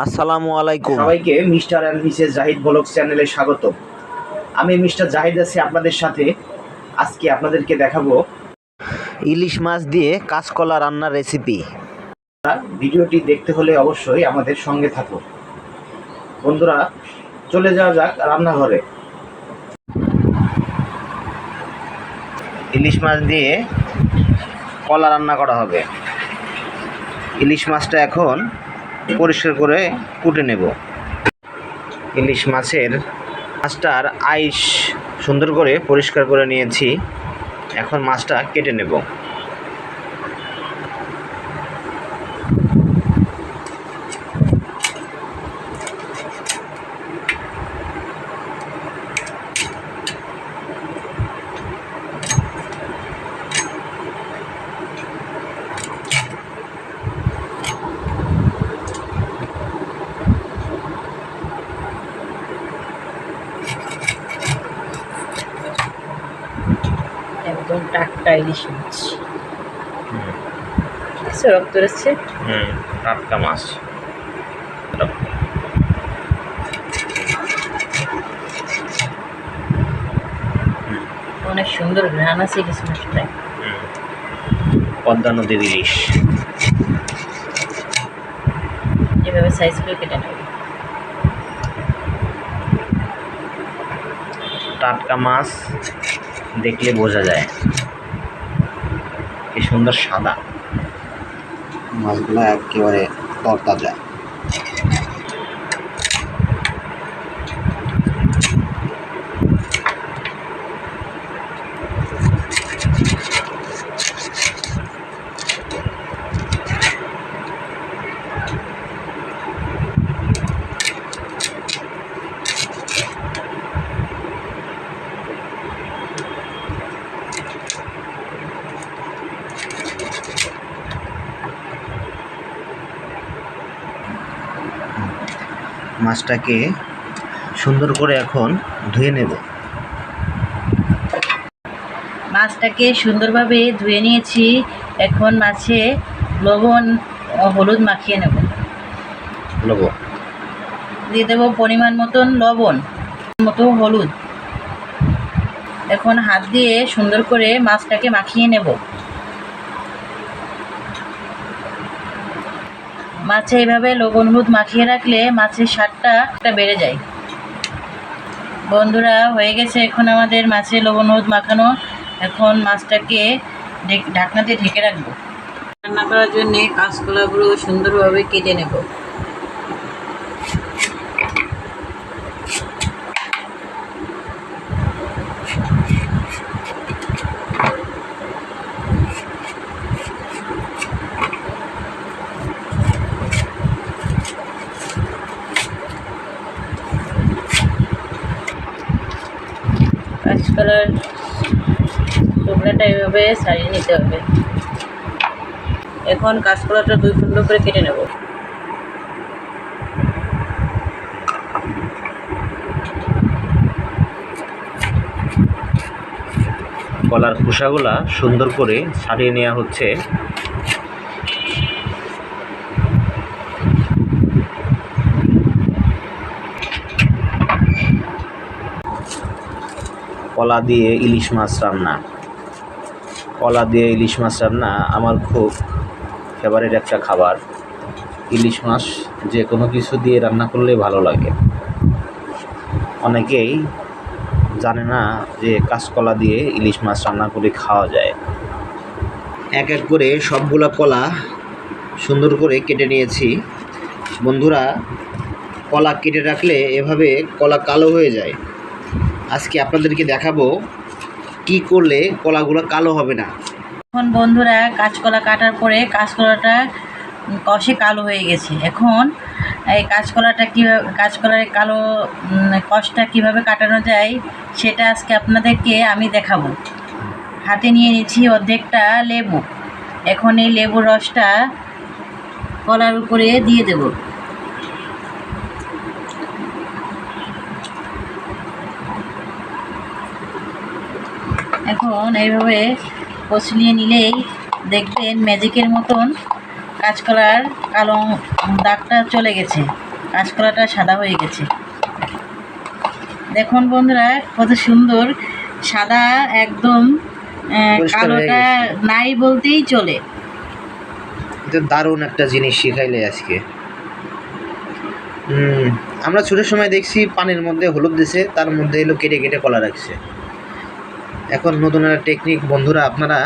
আসসালামু আলাইকুম। সবাইকে mister and missus Zahid blog চ্যানেলে স্বাগত আমি মিস্টার জাহিদ আছি আপনাদের সাথে। আজকে আপনাদেরকে দেখাবো ইলিশ মাছ দিয়ে কাঁচকলা রান্নার রেসিপি ভিডিওটি দেখতে হলে অবশ্যই আমাদের সঙ্গে থাকুন। বন্ধুরা চলে যাওয়া যাক রান্নাঘরে। ইলিশ মাছ দিয়ে কলা রান্না করা হবে। ইলিশ মাছটা এখন পরিষ্কার করে কুটে নেব। ইলিশ মাছের মাছটার আইস সুন্দর করে পরিষ্কার করে নিয়েছি। এখন মাছটা কেটে নেব একদম টাটকা ইলিশ মাছ আচ্ছা রক্ত রয়েছে হুম টাটকা মাছ অনেক সুন্দর ঘ্রাণ আছে ইলিশ মাছটায় পদ্মা নদীর ইলিশ। এভাবে সাইজ করে কেটে নেবে। টাটকা মাছ দেখলে বোঝা যায়। সুন্দর সাদা। মাছগুলো একেবারে তরতাজা। মাছটাকে সুন্দর করে এখন ধুয়ে নেব। মাছটাকে সুন্দরভাবে ধুয়ে নিয়েছি। এখন মাছে লবণ হলুদ মাখিয়ে নেব। লবো দিয়ে দেবো পরিমাণ মতন লবণ মতো হলুদ। এখন হাত দিয়ে সুন্দর করে মাছটাকে মাখিয়ে নেব। মাছে এইভাবে লবণ হলুদ মাখিয়ে রাখলে মাছের স্বাদটা একটা বেড়ে যায়। বন্ধুরা, হয়ে গেছে এখন আমাদের মাছে লবণ হলুদ মাখানো। এখন মাছটাকে ঢাকনাতে ঢেকে রাখব। রান্না করার জন্যে কাঁচকলাগুলো সুন্দরভাবে কেটে নেব কাঁচকলার টুকরাটা এভাবে সারিয়ে নিতে হবে। এখন কাঁচকলাটা দুই খণ্ড করে কেটে নেব। কলার খোসাগুলা সুন্দর করে ছাড়িয়ে নেওয়া হচ্ছে। কলা দিয়ে ইলিশ মাছ রান্না। কলা দিয়ে ইলিশ মাছ রান্না আমার খুব ফেভারিট একটা খাবার। ইলিশ মাছ যে কোনো কিছু দিয়ে রান্না করলে ভালো লাগে। অনেকেই জানে না যে কাঁচকলা দিয়ে ইলিশ মাছ রান্না করে খাওয়া যায়। এক এক করে সবগুলো কলা সুন্দর করে কেটে নিয়েছি। বন্ধুরা, কলা কেটে রাখলে এভাবে কলা কালো হয়ে যায়। আজকে আপনাদেরকে দেখাবো কি করলে কলাগুলো কালো হবে না? এখন বন্ধুরা, কাঁচকলা কাটার পরে কাঁচকলাটা কষে কালো হয়ে গেছে। এখন এই কাঁচকলাটা কীভাবে, কাঁচকলার কালো কষটা কীভাবে কাটানো যায়, সেটা আজকে আপনাদেরকে আমি দেখাবো। হাতে নিয়ে নিয়েছি অর্ধেকটা লেবু। এখন এই লেবুর রসটা কলার উপরে দিয়ে দেব এখন এইভাবে কচলিয়ে নিলেই দেখবেন ম্যাজিকের মতন কাঁচকলার কালো দাগটা চলে গেছে কাঁচকলাটা সাদা হয়ে গেছে। দেখুন বন্ধুরা কত সুন্দর সাদা একদম কালোটা নাই বলতেই চলে। এটা দারুণ একটা জিনিস শিখাইলে আজকে। আমরা ছোটোর সময় দেখছি পানির মধ্যে হলুদ দিছে তার মধ্যে এলো কেটে কেটে কলা রাখছে। এখন নতুন একটা টেকনিক বন্ধুরা আপনারা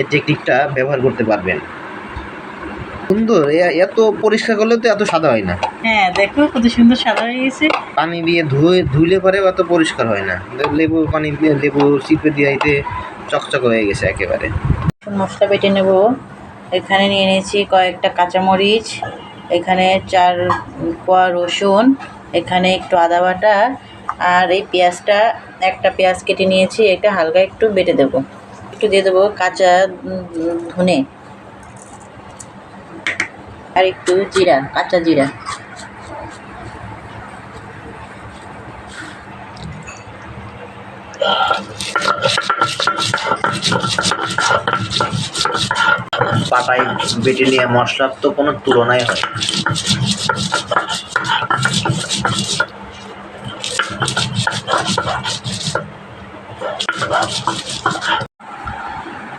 এই টেকনিকটা ব্যবহার করতে পারবেন। সুন্দর এত পরিষ্কার করলে তো এত সাদা হয় না। হ্যাঁ দেখো কত সুন্দর সাদা হয়ে গেছে। পানি দিয়ে ধুয়ে ধুলে পরে অত পরিষ্কার হয় না। লেবু পানি দিয়ে লেবু চিপে দিয়ে এতে চকচক হয়ে গেছে একেবারে। এখন মশলা বেটে নেব। এখানে নিয়ে নিয়েছি কয়েকটা কাঁচামরিচ এখানে চার কোয়া রসুন এখানে একটু আদা বাটা আর এই পেঁয়াজটা, একটা পেঁয়াজ কেটে নিয়েছি, এটা হালকা একটু বেটে দেবো। একটু দিয়ে দেবো কাঁচা ধনে। আর একটু জিরা, কাঁচা জিরা। পাটায় বেটে নিয়ে মশলার তো কোনো তুলনাই হয়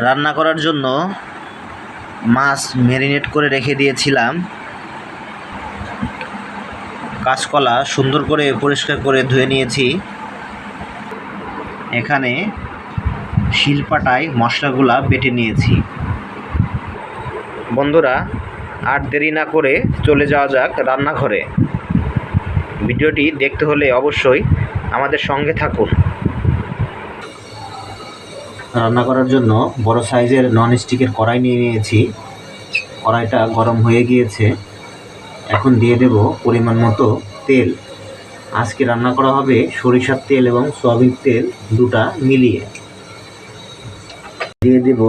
রান্না করার জন্য মাছ ম্যারিনেট করে রেখে দিয়েছিলাম। কাঁচকলা সুন্দর করে পরিষ্কার করে ধুয়ে নিয়েছি। এখানে শিলপাটায় মশলাগুলা বেটে নিয়েছি। বন্ধুরা, আর দেরি না করে চলে যাওয়া যাক রান্নাঘরে। ভিডিওটি দেখতে হলে অবশ্যই আমাদের সঙ্গে থাকুন। রান্না করার জন্য বড় সাইজের নন স্টিকের কড়াই নিয়ে নিয়েছি। কড়াইটা গরম হয়ে গিয়েছে। এখন দিয়ে দেব পরিমাণ মতো তেল। আজকে রান্না করা হবে সরিষার তেল এবং সয়াবিন তেল দুটা মিলিয়ে। দিয়ে দেব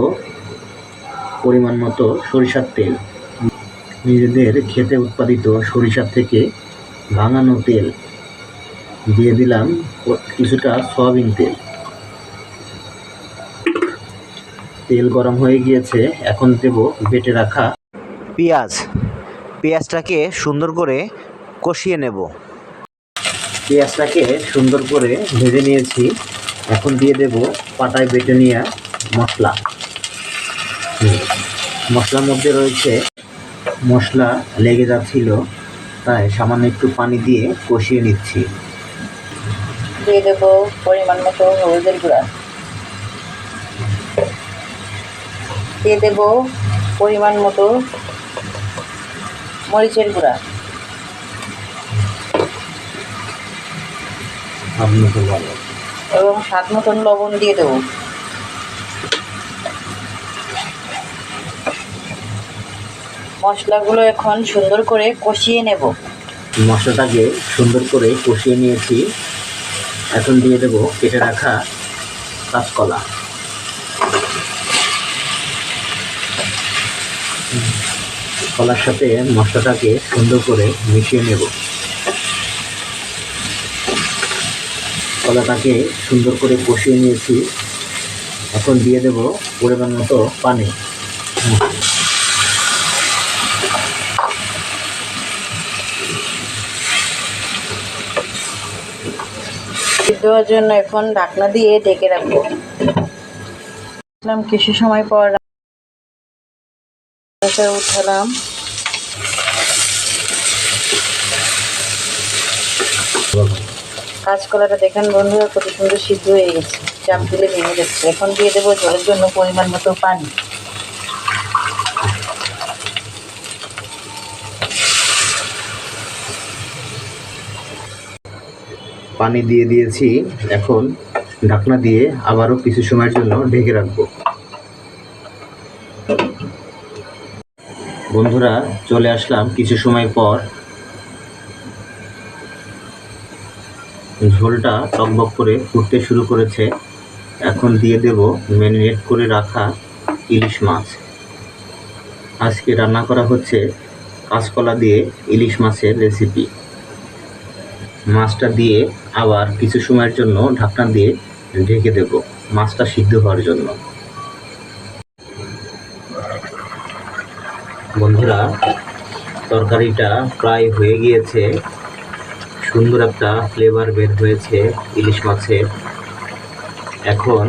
পরিমাণ মতো সরিষার তেল। নিজেদের খেতে উৎপাদিত সরিষার থেকে ভাঙানো তেল। দিয়ে দিলাম কিছুটা সয়াবিন তেল। তেল গরম হয়ে গিয়েছে এখন দেব বেটে রাখা। পেঁয়াজ। পেঁয়াজটাকে সুন্দর করে কষিয়ে নেব। পেঁয়াজটাকে সুন্দর করে ভেজে নিয়েছি। এখন দিয়ে দেব পাটায় বেটে নেওয়া মশলা। মশলার মধ্যে রয়েছে মশলা লেগে যাচ্ছিল তাই সামান্য একটু পানি দিয়ে কষিয়ে নিচ্ছি। দিয়ে দেবো পরিমাণ মতো হলুদের গুঁড়া। দিয়ে দেবো পরিমাণ মতো মরিচের গুঁড়া। এবং স্বাদ মতন লবণ দিয়ে দেবো। মশলাগুলো এখন সুন্দর করে কষিয়ে নেব। মশলাটাকে সুন্দর করে কষিয়ে নিয়েছি। এখন দিয়ে দেবো কেটে রাখা কাঁচকলা। কলার সাথে মশলাটাকে সুন্দর করে মিশিয়ে নেব। কলাটাকে সুন্দর করে কষিয়ে নিয়েছি। এখন দিয়ে দেব পরিমাণ মতো পানি। সিদ্ধ হওয়ার জন্য এখন ঢাকনা দিয়ে ডেকে রাখব। কিছু সময় পর রান্নাটা উঠালাম। কাঁচকলাটা দেখেন বন্ধুরা, কত সুন্দর সিদ্ধ হয়ে গেছে। চাপ দিলে ভেঙে যাচ্ছে। এখন দিয়ে দেবো জলের জন্য পরিমাণ মতো পানি। পানি দিয়ে দিয়েছি। এখন ঢাকনা দিয়ে আবারও কিছু সময়ের জন্য ঢেকে রাখব। বন্ধুরা, চলে আসলাম কিছু সময় পর। ঝোলটা টকবক করে ফুটতে শুরু করেছে। এখন দিয়ে দেব ম্যারিনেট করে রাখা ইলিশ মাছ। আজকে রান্না করা হচ্ছে কাঁচকলা দিয়ে ইলিশ মাছের রেসিপি। মাছটা দিয়ে আবার কিছু সময়ের জন্য ঢাকনা দিয়ে ঢেকে দেব মাছটা সিদ্ধ হওয়ার জন্য। বন্ধুরা, তরকারিটা প্রায় হয়ে গিয়েছে। সুন্দর একটা ফ্লেভার বের হয়েছে ইলিশ মাছের। এখন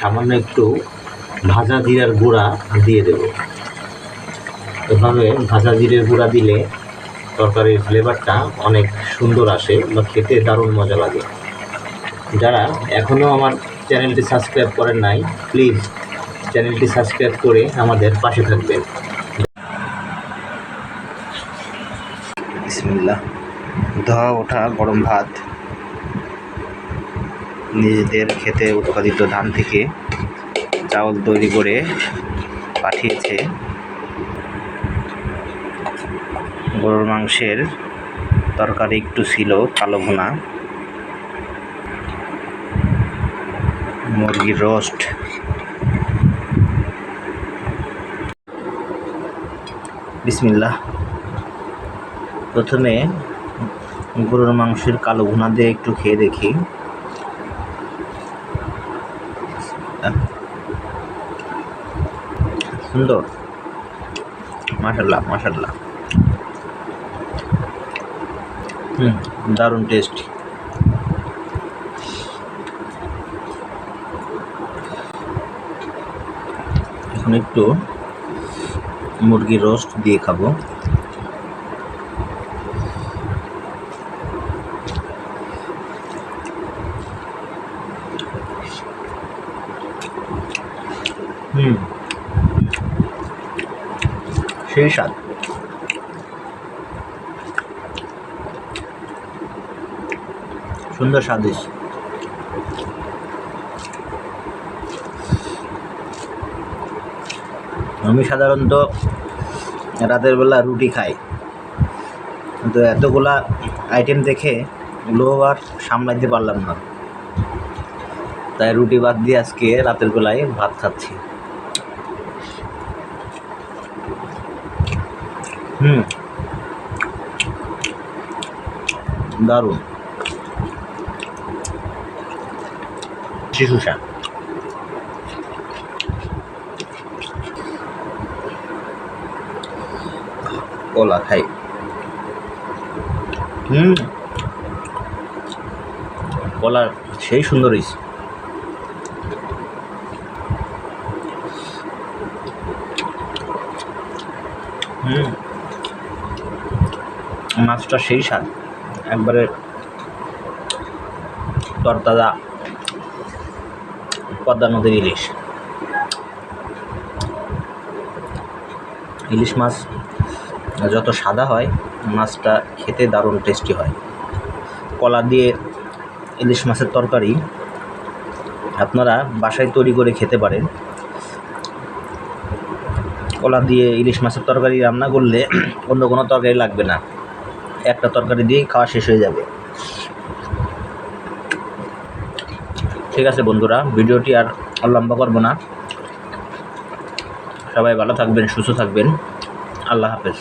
সামান্য একটু ভাজা জিরার গুঁড়া দিয়ে দেব। এভাবে ভাজা জিরের গুঁড়া দিলে তরকারির ফ্লেভারটা অনেক সুন্দর আসে বা খেতে দারুণ মজা লাগে। যারা এখনও আমার চ্যানেলটি সাবস্ক্রাইব করেন নাই প্লিজ চ্যানেলটি সাবস্ক্রাইব করে আমাদের পাশে থাকবেন। ধোয়া ওঠা গরম ভাত। নিজেদের খেতে উৎপাদিত ধান থেকে চাউল তৈরি করে পাঠিয়েছে গরুর মাংসের তরকারি একটু ছিল কালো ভুনা মুরগির রোস্ট। বিসমিল্লাহ। প্রথমে গরুর মাংসের কালো ভুনা দিয়ে একটু খেয়ে দেখি। সুন্দর। মাশাল্লাহ মাশাল্লাহ হুম, দারুণ টেস্ট এখন একটু মুরগির রোস্ট দিয়ে খাব। সেই স্বাদ সুন্দর স্বাদিস আমি সাধারণত রাতের বেলা রুটি খাই। কিন্তু এতগুলা আইটেম দেখে লোভ আর সামলাইতে পারলাম না। তাই রুটি বাদ দিয়ে আজকে রাতের বেলায় ভাত খাচ্ছি হুম দারুণ। শিশু শাক কলা খাই। হুম। কলা সেই সুন্দর হয়েছে হুম। মাছটা সেই স্বাদ। একবারে তরতাজা পদ্মা নদীর ইলিশ। ইলিশ মাছ যত সাদা হয়, মাছটা খেতে দারুণ টেস্টি হয়। কলা দিয়ে ইলিশ মাছের তরকারি আপনারা বাসায় তৈরি করে খেতে পারেন। কলা দিয়ে ইলিশ মাছের তরকারি রান্না করলে অন্য কোনো তরকারি লাগবে না। একটা তরকারি দিয়েই খাওয়া শেষ হয়ে যাবে। ঠিক আছে বন্ধুরা, ভিডিওটি আর লম্বা করব না। সবাই ভালো থাকবেন, সুস্থ থাকবেন। আল্লাহ হাফেজ।